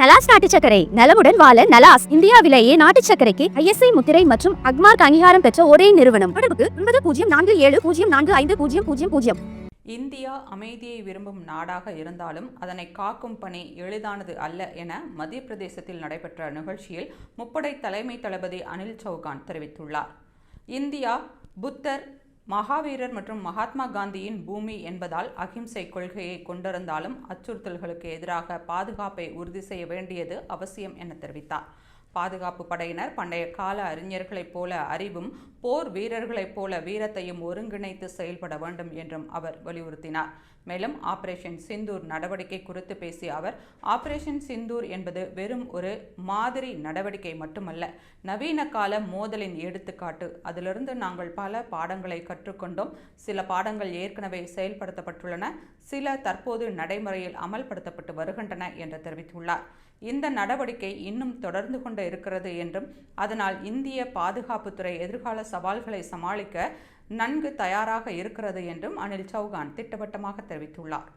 நலாஸ் நாட்டு சக்கரை நலமுடன் வாழ நலாஸ் இந்தியாவிலேயே நாட்டு சக்கரைக்கு ஐஎஸ்ஐ முத்திரை மற்றும் அக்மார்க் அங்கீகாரம் பெற்ற ஒரே நிறுவனம். தொடர்புக்கு ஒன்பது பூஜ்ஜியம் நான்கு ஏழு பூஜ்ஜியம் நான்கு ஐந்து பூஜ்ஜியம் பூஜ்ஜியம் பூஜ்ஜியம். இந்தியா அமைதியை விரும்பும் நாடாக இருந்தாலும் அதனை காக்கும் பணி எளிதானது அல்ல என மத்திய பிரதேசத்தில் நடைபெற்ற நிகழ்ச்சியில் முப்படை தலைமை தளபதி அனில் சௌகான் தெரிவித்துள்ளார். இந்தியா புத்தர் மகாவீரர் மற்றும் மகாத்மா காந்தியின் பூமி என்பதால் அகிம்சை கொள்கையை கொண்டிருந்தாலும் அச்சுறுத்தல்களுக்கு எதிராக பாதுகாப்பை உறுதி செய்ய வேண்டியது அவசியம் என தெரிவித்தார். பாதுகாப்பு படையினர் பண்டைய கால அறிஞர்களைப் போல அறிவும் போர் வீரர்களைப் போல வீரத்தையும் ஒருங்கிணைத்து செயல்பட வேண்டும் என்றும் அவர் வலியுறுத்தினார். மேலும் ஆபரேஷன் சிந்தூர் நடவடிக்கை குறித்து பேசிய அவர் ஆபரேஷன் சிந்தூர் என்பது வெறும் ஒரு மாதிரி நடவடிக்கை மட்டுமல்ல நவீன கால மோதலின் எடுத்துக்காட்டு. அதிலிருந்து நாங்கள் பல பாடங்களை கற்றுக்கொண்டோம். சில பாடங்கள் ஏற்கனவே செயல்படுத்தப்பட்டுள்ளன. சில தற்போது நடைமுறையில் அமல்படுத்தப்பட்டு வருகின்றன என்று தெரிவித்துள்ளார். இந்த நடவடிக்கை இன்னும் தொடர்ந்து கொண்டு இருக்கிறது என்றும் அதனால் இந்திய பாதுகாப்புத்துறை எதிர்கால சவால்களை சமாளிக்க நன்கு தயாராக இருக்கிறது என்றும் அனில் சௌகான் திட்டவட்டமாக தெரிவித்துள்ளார்.